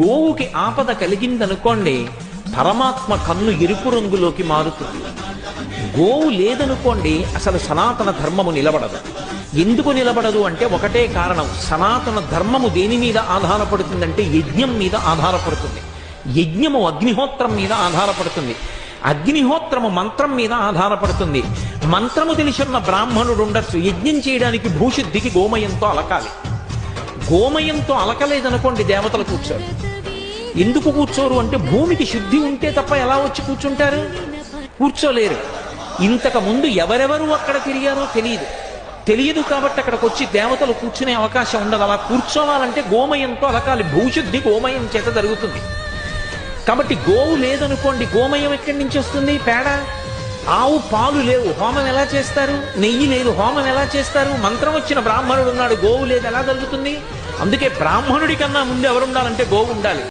గోవుకి ఆపద కలిగిందనుకోండి పరమాత్మ కన్ను ఎరుపు రంగులోకి మారుతుంది. గోవు లేదనుకోండి అసలు సనాతన ధర్మము నిలబడదు. ఎందుకు నిలబడదు అంటే ఒకటే కారణం సనాతన ధర్మము దేని మీద ఆధారపడుతుందంటే యజ్ఞం మీద ఆధారపడుతుంది. యజ్ఞము అగ్నిహోత్రం మీద ఆధారపడుతుంది. అగ్నిహోత్రము మంత్రం మీద ఆధారపడుతుంది. మంత్రము తెలిసిన బ్రాహ్మణుడు ఉండొచ్చు యజ్ఞం చేయడానికి భూశుద్ధికి గోమయంతో అలకాలి. గోమయంతో అలకలేదనుకోండి దేవతలు కూర్చోరు. ఎందుకు కూర్చోరు అంటే భూమికి శుద్ధి ఉంటే తప్ప ఎలా వచ్చి కూర్చుంటారు? కూర్చోలేరు. ఇంతకు ముందు ఎవరెవరు అక్కడ తిరిగారో తెలియదు. తెలియదు కాబట్టి అక్కడికి వచ్చి దేవతలు కూర్చునే అవకాశం ఉండదు. అలా కూర్చోవాలంటే గోమయంతో అలకాలి. భూశుద్ధి గోమయం చేత జరుగుతుంది. కాబట్టి గోవు లేదనుకోండి. గోమయం ఎక్కడి నుంచి వస్తుంది? పేడ? ఆవు పాలు లేవు. హోమం ఎలా చేస్తారు? నెయ్యి లేదు. హోమం ఎలా చేస్తారు? మంత్రం వచ్చిన బ్రాహ్మణుడు ఉన్నాడు. గోవు లేదు. ఎలా జరుగుతుంది? అందుకే బ్రాహ్మణుడి కన్నా ముందు ఎవరు ఉండాలంటే గోవు ఉండాలి.